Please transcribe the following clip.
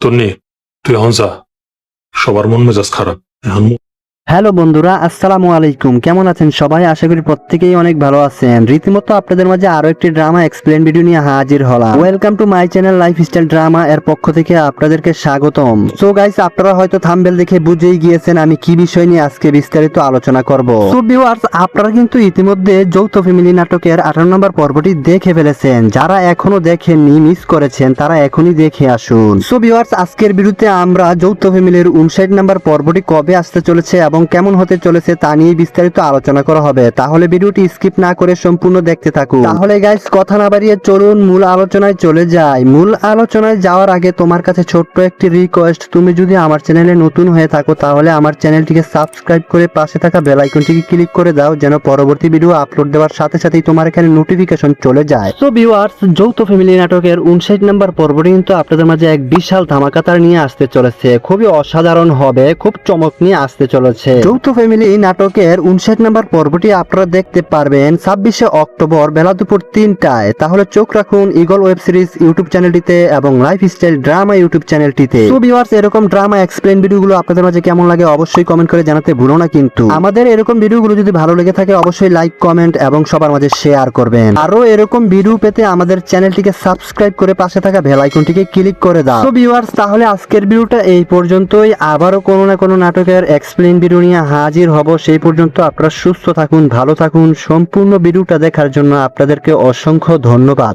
তন্নি তুই এখন যা। সবার মন মেজাজ খারাপ এখন হ্যালো বন্ধুরা, আসসালামু আলাইকুম। কেমন আছেন সবাই? আশা করি প্রত্যেকেই অনেক ভালো আছেন। রীতিমতো আপনাদের মাঝে আরও একটি ড্রামা এক্সপ্লেন ভিডিও নিয়ে হাজির হলাম। Welcome to my channel life style drama এর পক্ষ থেকে আপনাদেরকে স্বাগতম। সো গাইস আপনারা হয়তো থাম্বেল দেখে বুঝেই গিয়েছেন আমি কি বিষয় নিয়ে আজকে বিস্তারিত আলোচনা করব। সো ভিউয়ার্স আপনারা কিন্তু ইতিমধ্যে যৌথ ফ্যামিলি নাটকের আঠারো নম্বর পর্বটি দেখে ফেলেছেন। যারা এখনও দেখেননি মিস করেছেন, তারা এখনই দেখে আসুন। সো ভিউয়ার্স আজকের বিরুদ্ধে আমরা যৌথ ফ্যামিলির উনষাট নম্বর পর্বটি কবে আসতে চলেছে এবং কেমন হতে চলেছে তা নিয়ে বিস্তারিত আলোচনা করা হবে। তাহলে ভিডিওটি স্কিপ না করে সম্পূর্ণ দেখতে থাকুন। তাহলে গাইস কথা না বাড়িয়ে চলুন মূল আলোচনায় চলে যাই। মূল আলোচনায় যাওয়ার আগে তোমার কাছে ছোট্ট একটি রিকোয়েস্ট তুমি যদি আমার চ্যানেলে নতুন হয়ে থাকো তাহলে আমার চ্যানেলটিকে সাবস্ক্রাইব করে পাশে থাকা বেল আইকনটিকে ক্লিক করে দাও যেন পরবর্তী ভিডিও আপলোড দেওয়ার সাথে সাথেই তোমার এখানে নোটিফিকেশন চলে যায়। তো ভিউয়ার্স যৌথ ফ্যামিলি নাটকের উনষাট নম্বর পর্বটি কিন্তু আপনাদের মাঝে এক বিশাল ধামাকাতার নিয়ে আসতে চলেছে। খুবই অসাধারণ হবে খুব চমক নিয়ে আসতে চলেছে। যৌথ ফ্যামিলি নাটকের উনষাট নম্বর পর্বটি আপনারা দেখতে পারবেন ছাব্বিশে অক্টোবর বেলা দুপুর তিনটায়। তাহলে চোখ রাখুন ইগল ওয়েব সিরিজ ইউটিউব চ্যানেলটিতে এবং লাইফ স্টাইল ড্রামা ইউটিউব চ্যানেলটিতে। এরকম ড্রামা এক্সপ্লেন ভিডিওগুলো আপনাদের মাঝে কেমন লাগে অবশ্যই কমেন্ট করে জানাতে ভুলো না কিন্তু। আমাদের এরকম ভিডিওগুলো যদি ভালো লেগে থাকে অবশ্যই লাইক কমেন্ট এবং সবার মাঝে শেয়ার করবেন। আরও এরকম ভিডিও পেতে আমাদের চ্যানেলটিকে সাবস্ক্রাইব করে পাশে থাকা বেল আইকনটিকে ক্লিক করে দাও। তো তাহলে আজকের ভিডিওটা এই পর্যন্তই। আবারও কোনো না কোনো নাটকের এক্সপ্লেন ভিডিও নিয়ে হাজির হব, সেই পর্যন্ত আপনারা সুস্থ থাকুন, ভালো থাকুন। সম্পূর্ণ ভিডিওটা দেখার জন্য আপনাদেরকে অসংখ্য ধন্যবাদ।